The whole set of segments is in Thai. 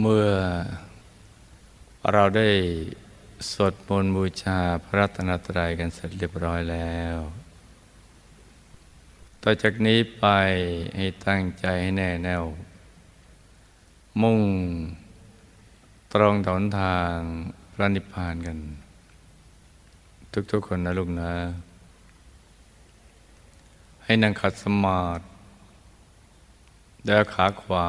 เมื่อเราได้สวดมนต์บูชาพระรัตนตรัยกันเสร็จเรียบร้อยแล้ว ต่อจากนี้ไปให้ตั้งใจให้แน่แน่ว มุ่งตรงถนทางพระนิพพานกัน ทุกๆคนนะลูกนะ ให้นั่งขัดสมาธิแล้วขาขวา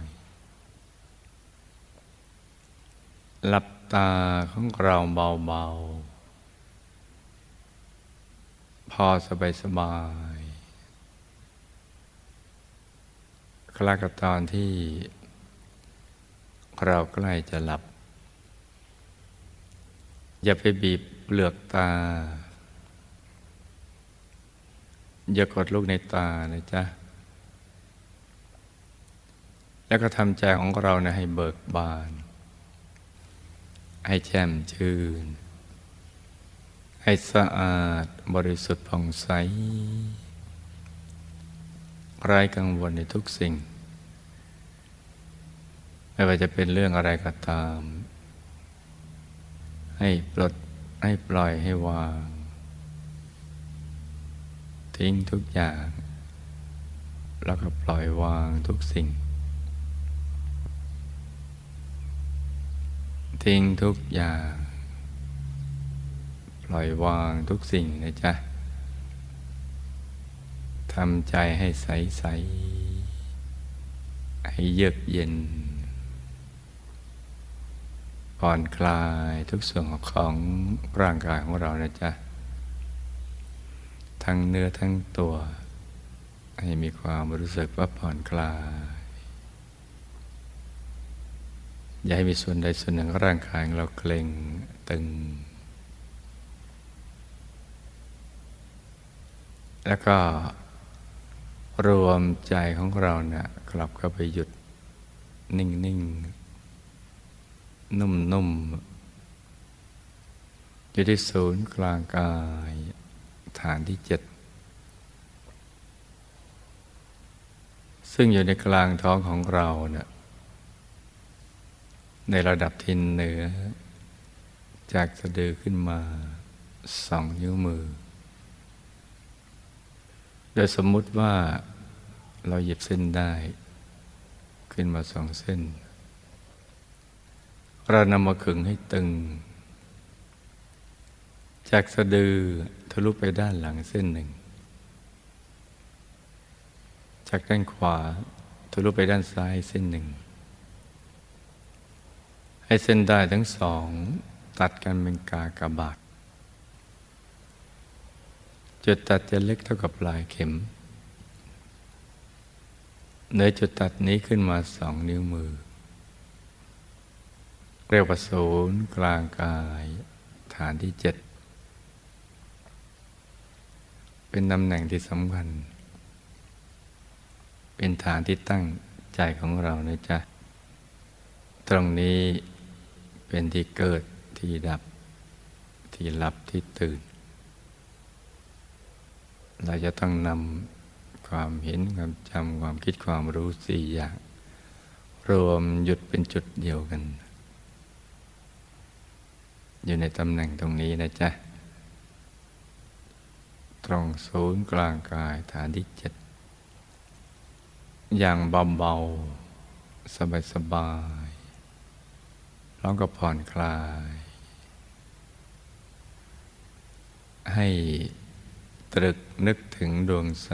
ย หลับตาของเราเบาๆ พอสบายสบายคลากับตอนที่เราใกล้จะหลับ อย่าไปบีบเปลือกตา อย่ากดลูกในตานะจ๊ะ แล้วก็ทำใจของเรานะให้เบิกบาน ให้แจ่มชื่น ให้สะอาดบริสุทธิ์ผ่องใสไร้กังวลในทุกสิ่ง ไม่ว่าจะเป็นเรื่องอะไรก็ตาม ให้ปลดให้ปล่อยให้วาง ทิ้งทุกอย่าง แล้วก็ปล่อยวางทุกสิ่ง ทิ้งทุกอย่าง ปล่อยวางทุกสิ่งนะจ๊ะทำใจให้ใสใสให้เยือกเย็น ผ่อนคลายทุกส่วนของร่างกายของเรานะจ๊ะ ทั้งเนื้อทั้งตัว ให้มีความรู้สึกว่าผ่อนคลาย อย่าให้มีส่วนใดส่วนหนึ่งของร่างกายของเราเกร็งตึง แล้วก็รวมใจของเราเนี่ยกลับเข้าไปหยุดนิ่งๆนุ่มๆอยู่ที่ศูนย์กลางกายฐานที่เจ็ดซึ่งอยู่ในกลางท้องของเราเนี่ย ในระดับทินเหนือ จากสะดือขึ้นมาสองนิ้วมือ โดยสมมุติว่าเราหยิบเส้นได้ ขึ้นมาสองเส้น เรานำมาขึงให้ตึง จากสะดือทะลุไปด้านหลังเส้นหนึ่ง จากด้านขวาทะลุไปด้านซ้ายเส้นหนึ่ง ให้เส้นได้ทั้งสอง ตัดกันเป็นกากบาทจุดตัดจะเล็กเท่ากับปลายเข็มเนือจุดตัดนี้ขึ้นมาสองนิ้วมือ เรียกว่าศูนย์กลางกายฐานที่เจ็ด เป็นตำแหน่งที่สำคัญ เป็นฐานที่ตั้งใจของเรานะจ๊ะ ตรงนี้ เป็นที่เกิดที่ดับ ที่หลับที่ตื่น เราจะต้องนำความเห็นความจำความคิดความรู้สี่อย่างรวมหยุดเป็นจุดเดียวกัน อยู่ในตำแหน่งตรงนี้นะจ๊ะ ตรงศูนย์กลางกายฐานที่เจ็ดอย่างเบาๆสบายๆ ร้องก็ผ่อนคลาย ให้ตรึกนึกถึงดวงใส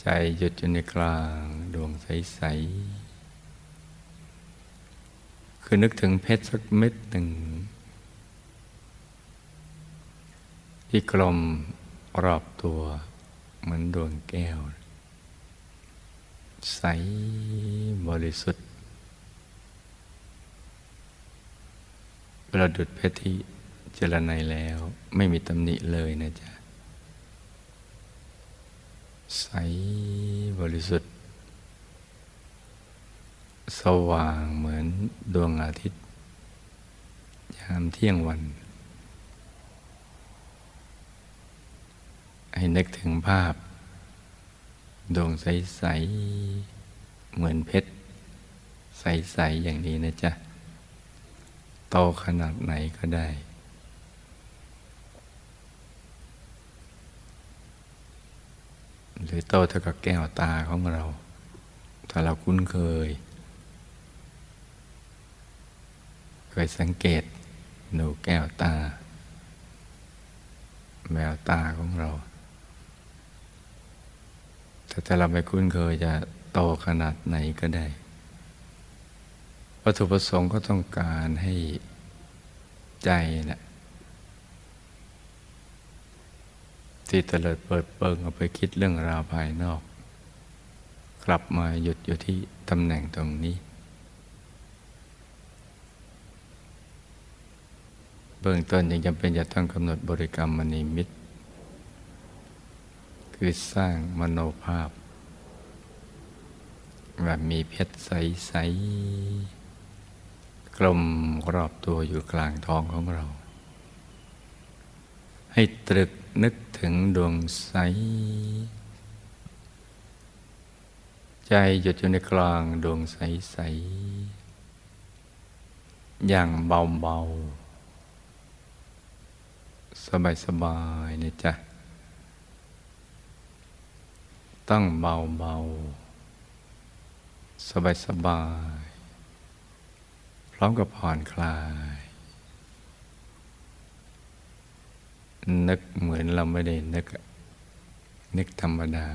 ใจหยุดอยู่ในกลางดวงใสๆคือนึกถึงเพชรสักเม็ดหนึ่ง ที่กลมรอบตัวเหมือนดวงแก้ว ใสบริสุทธิ์ ประดุดเพชรที่เจรไนแล้วไม่มีตำหนิเลยนะจ๊ะ ใสบริสุทธิ์ สว่างเหมือนดวงอาทิตย์ ยามเที่ยงวัน ให้นึกถึงภาพ ดวงใส ๆ เหมือนเพชร ใส ๆ อย่างนี้นะจ๊ะ โตขนาดไหนก็ได้ หรือโตเท่ากับแก้วตาของเรา ถ้าเราคุ้นเคย เคยสังเกตหนูแก้วตาแววตาของเรา แต่ถ้าเราไม่คุ้นเคยจะโตขนาดไหนก็ได้ วัตถุประสงค์ก็ต้องการให้ใจนะที่เตลิดเปิดเปิงออกไปคิดเรื่องราวภายนอก กลับมาหยุดอยู่ที่ตำแหน่งตรงนี้ เบื้องต้นยังจำเป็นจะต้องกำหนดบริกรรมมณีมิตร คือสร้างมโนภาพแบบมีเพชรใส ๆ กลมรอบตัวอยู่กลางท้องของเรา ให้ตรึกนึกถึงดวงใส ใจหยุดอยู่ในกลางดวงใสๆอย่างเบาๆสบายๆเนี่ยจ้ะต้องเบาๆสบายๆ พร้อมกับผ่อนคลาย นึกเหมือนเราไม่ได้นึก นึกธรรมดา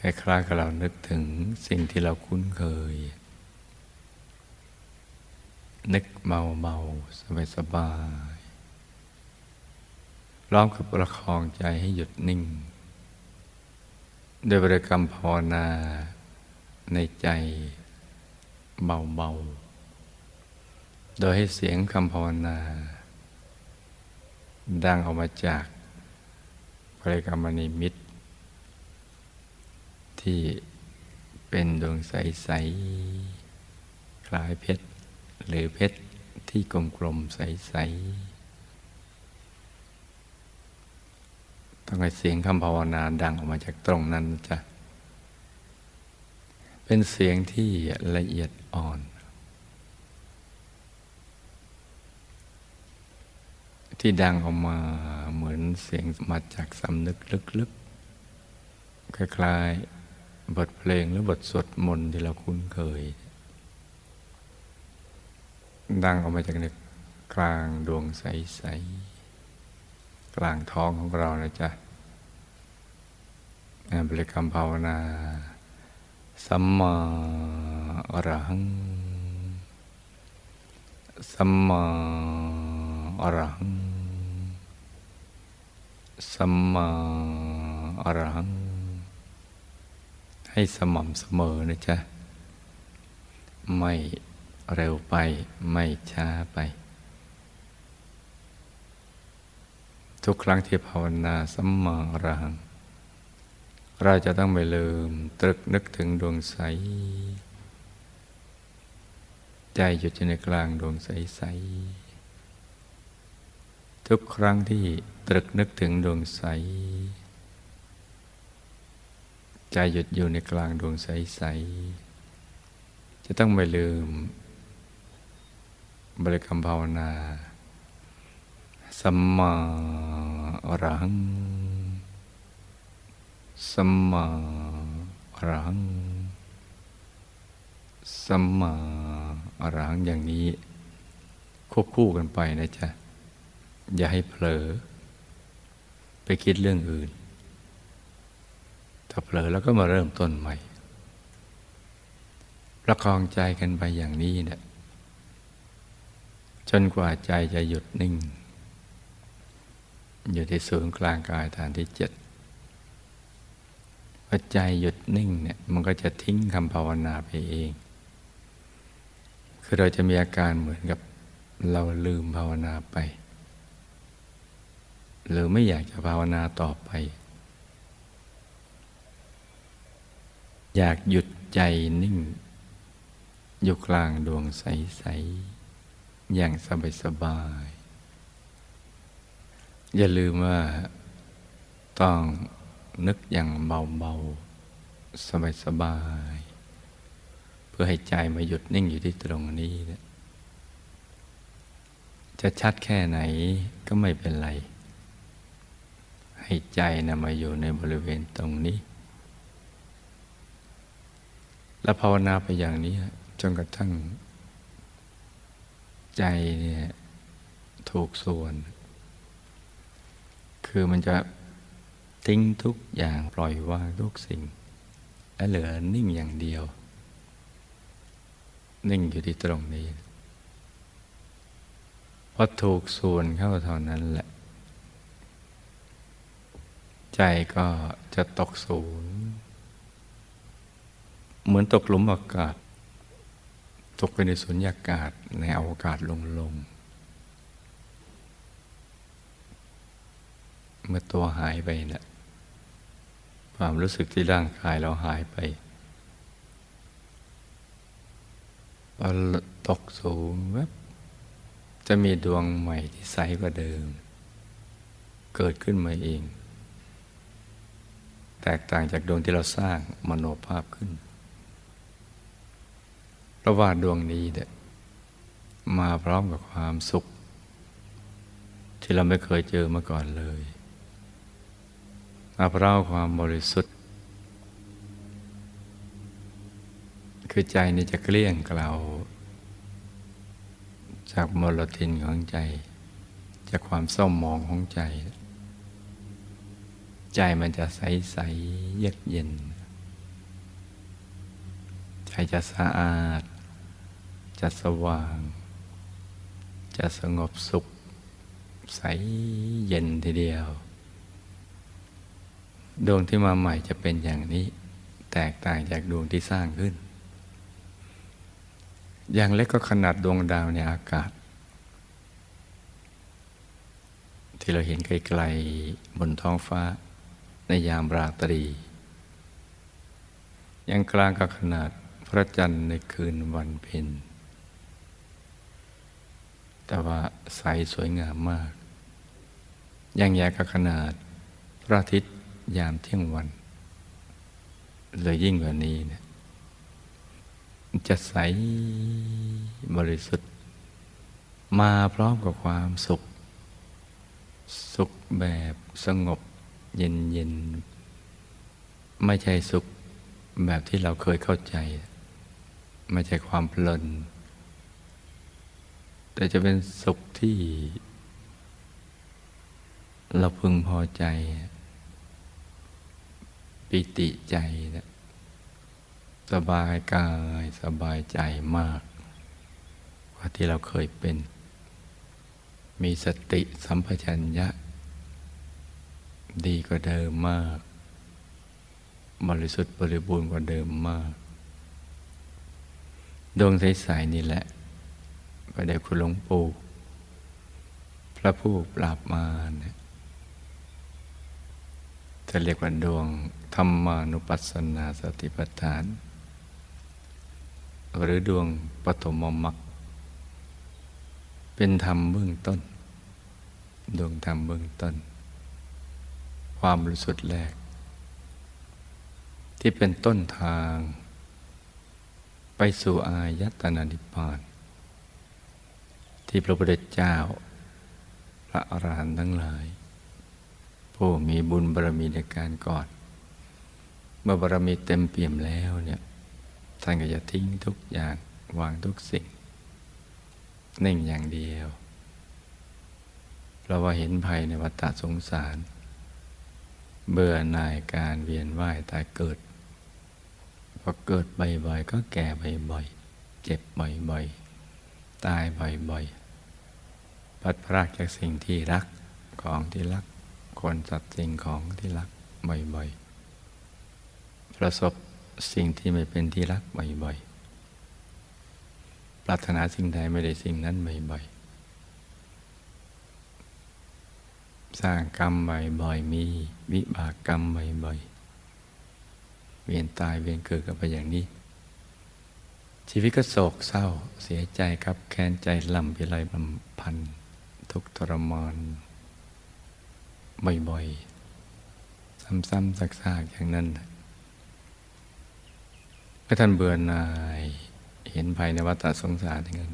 คล้ายๆกับเรานึกถึงสิ่งที่เราคุ้นเคย นึกเบาๆสบายๆพร้อมกับประคองใจให้หยุดนิ่งโดยบริกรรมภาวนาในใจเบาๆ โดยให้เสียงคำภาวนา ดังออกมาจากบริกรรมนิมิต ที่เป็นดวงใส ๆ คล้ายเพชร หรือเพชรที่กลม ๆ ใส ๆ ต้องให้เสียงคำภาวนาดังออกมาจากตรงนั้นจ้ะเป็นเสียงที่ละเอียดอ่อน ที่ดังออกมาเหมือนเสียงมาจากสำนึกลึกๆ คล้ายๆ บทเพลงหรือบทสวดมนต์ที่เราคุ้นเคย ดังออกมาจากในกลางดวงใสๆ กลางท้องของเรานะจ๊ะบริกรรมภาวนาสัมมาอรหัง สัมมาอรหัง สัมมาอรหัง ให้สม่ำเสมอนะจ๊ะ ไม่เร็วไปไม่ช้าไป ทุกครั้งที่ภาวนาสัมมาอรหัง เราจะต้องไม่ลืมตรึกนึกถึงดวงใส ใจหยุดอยู่ในกลางดวงใสๆ ทุกครั้งที่ตรึกนึกถึงดวงใส ใจหยุดอยู่ในกลางดวงใสๆจะต้องไม่ลืม บริกรรมภาวนาสัมมาอรังสัมมาอรังสัมมาอรังอย่างนี้ ควบคู่กันไปนะจ๊ะ อย่าให้เผลอ ไปคิดเรื่องอื่น ถ้าเผลอแล้วก็มาเริ่มต้นใหม่ ประคองใจกันไปอย่างนี้เนะี่ยจนกว่าใจจะหยุดนิ่ง อยู่ที่ศูนย์กลางกายฐานที่เจ็ดพอใจหยุดนิ่งเนี่ยมันก็จะทิ้งคำภาวนาไปเอง คือเราจะมีอาการเหมือนกับเราลืมภาวนาไป หรือไม่อยากจะภาวนาต่อไป อยากหยุดใจนิ่ง อยู่กลางดวงใส ๆ อย่างสบาย ๆ อย่าลืมว่าต้องนึกอย่างเบา ๆ สบาย ๆ เพื่อให้ใจมาหยุดนิ่งอยู่ที่ตรงนี้นะจะชัดแค่ไหนก็ไม่เป็นไร ให้ใจนะมาอยู่ในบริเวณตรงนี้ แล้วภาวนาไปอย่างนี้จนกระทั่ง ใจเนี่ยถูกส่วน คือมันจะทิ้งทุกอย่างปล่อยวางทุกสิ่ง และเหลือนิ่งอย่างเดียว นิ่งอยู่ที่ตรงนี้พอถูกส่วนเข้าเท่านั้นแหละ ใจก็จะตกศูนย์เหมือนตกหลุมอากาศ ตกไปในสุญญากาศในอวกาศลงลงเมื่อตัวหายไปนะ่ะความรู้สึกที่ร่างกายเราหายไปพอตกสูงแวบจะมีดวงใหม่ที่ใสกว่าเดิม เกิดขึ้นมาเอง แตกต่างจากดวงที่เราสร้างมโนภาพขึ้นเพราะว่าดวงนี้เนี่ยมาพร้อมกับความสุข ที่เราไม่เคยเจอมาก่อนเลย มาพร้อมความบริสุทธิ์ คือใจนี่จะเกลี้ยงเกลาจากมลทินของใจ จากความเศร้าหมองของใจ ใจมันจะใสใสเยือกเย็น ใจจะสะอาด จะสว่าง จะสงบสุข ใสเย็นทีเดียว ดวงที่มาใหม่จะเป็นอย่างนี้ แตกต่างจากดวงที่สร้างขึ้น อย่างเล็กก็ขนาดดวงดาวในอากาศที่เราเห็นไกลๆบนท้องฟ้า ในยามราตรี ยังกลางกับขนาดพระจันทร์ในคืนวันเพ็ญแต่ว่าใสสวยงามมาก ยังใหญ่กับขนาดพระอาทิตย์ยามเที่ยงวัน เลยยิ่งกว่านี้เนี่ยจะใสบริสุทธิ์ มาพร้อมกับความสุข สุขแบบสงบ เย็นเย็นไม่ใช่สุขแบบที่เราเคยเข้าใจ ไม่ใช่ความเพลิน แต่จะเป็นสุขที่ เราพึงพอใจ ปิติใจนะสบายกายสบายใจมาก กว่าที่เราเคยเป็น มีสติสัมปชัญญะ ดีกว่าเดิมมาก บริสุทธิ์บริบูรณ์กว่าเดิมมาก ดวงใสๆนี่แหละประเดี๋ยวคุณหลวงปู่พระผู้ปราบมารเนี่ยจะเรียกว่าดวงธรรมานุปัสสนาสติปัฏฐาน หรือดวงปฐมมรรคเป็นธรรมเบื้องต้น ดวงธรรมเบื้องต้น ความรู้สุดแรก ที่เป็นต้นทาง ไปสู่อายตนานิพพานที่พระพุทธเจ้า พระอรหันต์ทั้งหลาย ผู้มีบุญบารมีในการก่อนเมื่อบารมีเต็มเปี่ยมแล้วเนี่ยท่านก็จะทิ้งทุกอย่างวางทุกสิ่งนิ่งอย่างเดียว เราว่าเห็นภัยในวัฏสงสาร เบื่อหน่ายการเวียนว่ายตายเกิด พอเกิดบ่อยๆก็แก่บ่อยๆเจ็บบ่อยๆตายบ่อยๆพัดพรากจากสิ่งที่รักของที่รัก คนสัตว์สิ่งของที่รักบ่อยๆประสบสิ่งที่ไม่เป็นที่รักบ่อยๆปรารถนาสิ่งใดไม่ได้สิ่งนั้นบ่อย สร้างกรรมบ่อยๆมีวิบากกรรมบ่อยๆเวียนตายเวียนเกิดกันไปอย่างนี้ ชีวิตก็โศกเศร้าเสียใจครับแค้นใจลำพิไรลำพันธ์ทุกทรมานบ่อยๆ ซ้ำๆซากๆอย่างนั้นเมื่อท่านเบื่อหน่ายเห็นภายในวัฏสงสารอย่างนั้น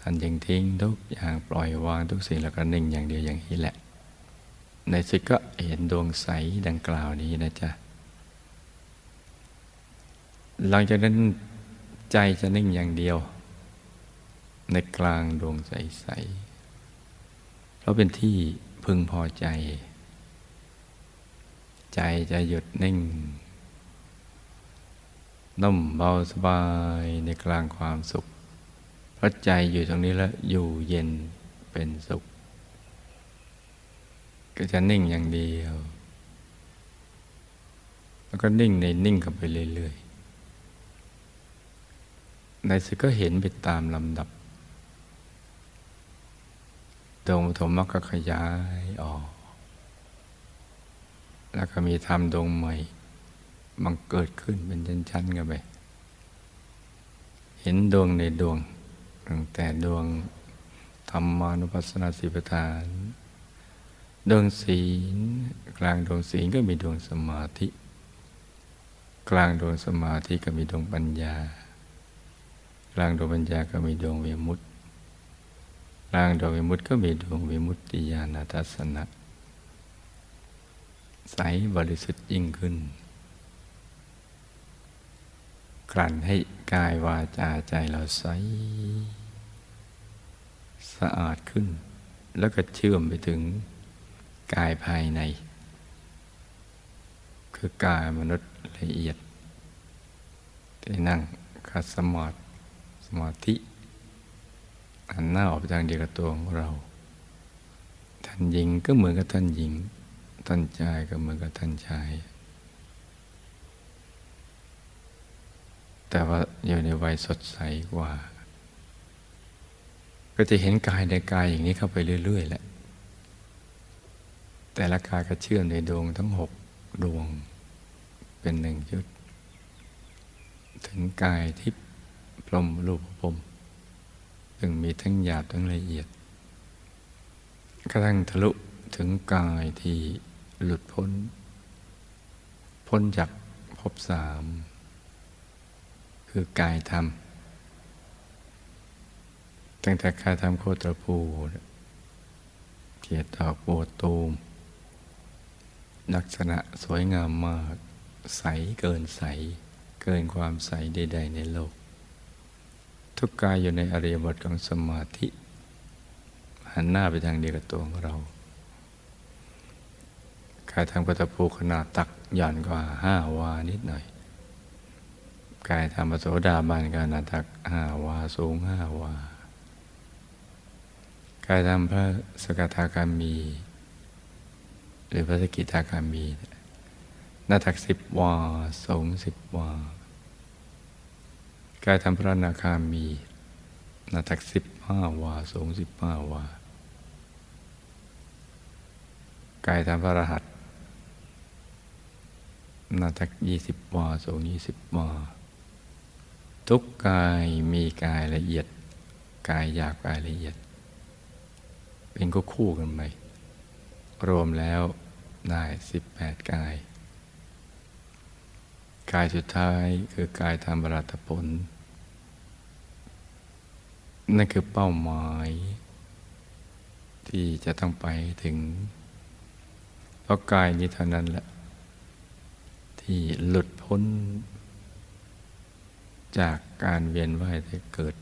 ท่านยังทิ้งทุกอย่างปล่อยวางทุกสิ่งแล้วก็นิ่งอย่างเดียวอย่างนี้แหละ ในสุดก็เห็นดวงใสดังกล่าวนี้นะจ๊ะ หลังจากนั้นใจจะนิ่งอย่างเดียว ในกลางดวงใสๆเพราะเป็นที่พึงพอใจ ใจจะหยุดนิ่งนุ่มเบาสบายในกลางความสุข เพราะใจอยู่ตรงนี้แล้วอยู่เย็นเป็นสุข ก็จะนิ่งอย่างเดียว แล้วก็นิ่งในนิ่งกันไปเรื่อยๆในสุดก็เห็นไปตามลำดับดวงปฐมมรรคก็ขยายออก แล้วก็มีธรรมดวงใหม่บังเกิดขึ้นเป็นชั้นๆกันไป เห็นดวงในดวงตั้งแต่ดวงธรรมานุปัสสนาสิปทาน ดวงศีล กลางดวงศีลก็มีดวงสมาธิ กลางดวงสมาธิก็มีดวงปัญญา กลางดวงปัญญาก็มีดวงวิมุตติกลางดวงวิมุตติก็มีดวงวิมุตติญาณทัศนะใสบริสุทธิ์ยิ่งขึ้น กลั่นให้กายวาจาใจเราใสสะอาดขึ้น แล้วก็เชื่อมไปถึง กายภายใน คือกายมนุษย์ละเอียด ที่นั่งคัดสมาธิสมาธิหันหน้าออกไปทางเดียวกับตัวของเรา ท่านหญิงก็เหมือนกับท่านหญิง ท่านชายก็เหมือนกับท่านชาย แต่ว่าอยู่ในวัยสดใสกว่า ก็จะเห็นกายในกายอย่างนี้เข้าไปเรื่อยๆแหละ แต่ละกายก็เชื่อมในดวงทั้งหกดวง เป็นหนึ่งชุด ถึงกายทิพย์พรมรูปพรมซึ่งมีทั้งหยาบทั้งละเอียดกระทั่งทะลุถึงกายที่หลุดพ้น พ้นจากภพสาม คือกายธรรม ตั้งแต่กายธรรมโคตรภูเกียรติดอกบัวตูม ลักษณะสวยงามมาก ใสเกินใส เกินความใสใดๆในโลก ทุกกายอยู่ในอริยบทของสมาธิ หันหน้าไปทางเดียวกับตัวของเรากายทางปฐภูขนาดตักหย่อนกว่าห้าวานิดหน่อยกายธรรมโสดาบันขนาดตักห้าวาสูงห้าวากายธรรมพระสกทาคามี รือพระสกิทาคามีหน้าตักสิบวา สงสิบวา กายธรรมพระนาคามีหน้าตักสิบห้าวา สงสิบห้าวา กายธรรมพระรหัสหน้าตักยี่สิบวา สงยี่สิบวา ทุกกายมีกายละเอียด กายหยาบกายละเอียด เป็นก็คู่กันไปรวมแล้ว ได้สิบแปดกาย กายสุดท้ายคือกายธรรมรัตผล นั่นคือเป้าหมาย ที่จะต้องไปถึง เพราะกายนี้เท่านั้นแหละ ที่หลุดพ้น จากการเวียนว่ายแต่เกิด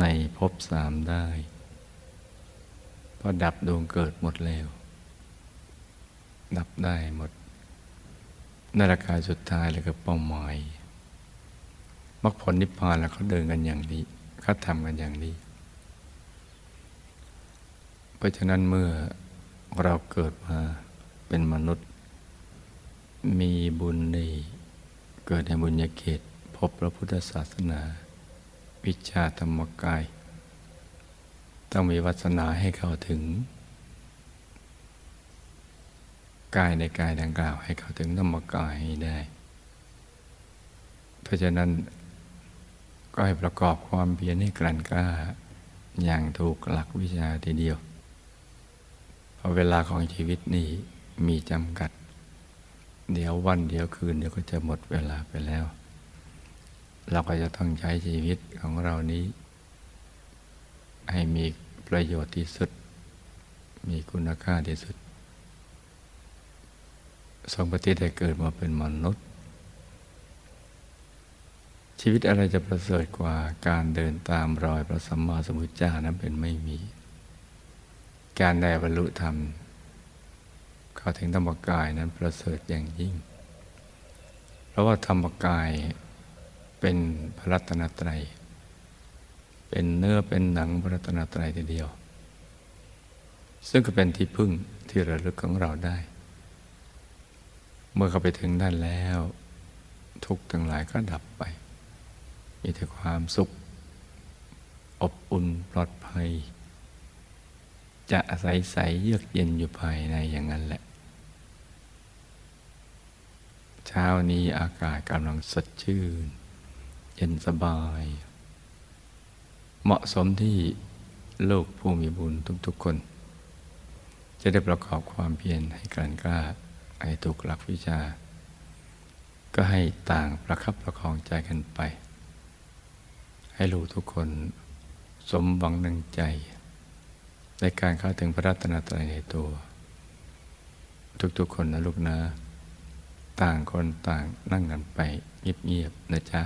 ในภพสามได้เพราะดับดวงเกิดหมดแล้ว ดับได้หมดนาฬิกาสุดท้ายเลยคือเป้าหมายมรรคผลนิพพานแล้วเขาเดินกันอย่างนี้เขาทำกันอย่างนี้ เพราะฉะนั้นเมื่อเราเกิดมาเป็นมนุษย์ มีบุญในเกิดในบุญญาเขตพบพระพุทธศาสนา วิชาธรรมกาย ต้องมีวัสนาให้เข้าถึง กายในกายดังกล่าว ให้เข้าถึงธรรมกายให้ได้ เพราะฉะนั้นก็ให้ประกอบความเพียรให้กลั่นกล้า อย่างถูกหลักวิชาทีเดียว เพราะเวลาของชีวิตนี่มีจำกัด เดี๋ยววันเดี๋ยวคืนเดี๋ยวก็จะหมดเวลาไปแล้ว เราก็จะต้องใช้ชีวิตของเรานี้ ให้มีประโยชน์ที่สุด มีคุณค่าที่สุด ทรงปฏิได้เกิดมาเป็นมนุษย์ ชีวิตอะไรจะประเสริฐกว่าการเดินตามรอยพระสัมมาสัมพุทธเจ้านั้นเป็นไม่มี การได้บรรลุธรรม เข้าถึงธรรมกายนั้นประเสริฐอย่างยิ่ง เพราะว่าธรรมกายเป็นพระรัตนตรัย เป็นเนื้อเป็นหนังพระรัตนตรัยทีเดียว ซึ่งก็เป็นที่พึ่งที่ระลึกของเราได้ เมื่อเข้าไปถึงด้านแล้ว ทุกข์ทั้งหลายก็ดับไป มีแต่ความสุข อบอุ่นปลอดภัย จะใสใสเยือกเย็นอยู่ภายในอย่างนั้นแหละ เช้านี้อากาศกำลังสดชื่น เย็นสบาย เหมาะสมที่ลูกผู้มีบุญทุกๆคน จะได้ประกอบความเพียรให้กลั่นกล้า ให้ถูกหลักวิชา ก็ให้ต่างประคับประคองใจกันไป ให้ลูกทุกคนสมหวังดังใจ ในการเข้าถึงพระรัตนตรัยในตัว ทุกๆคนนะลูกนะ ต่างคนต่างนั่งกันไปเงียบๆนะจ๊ะ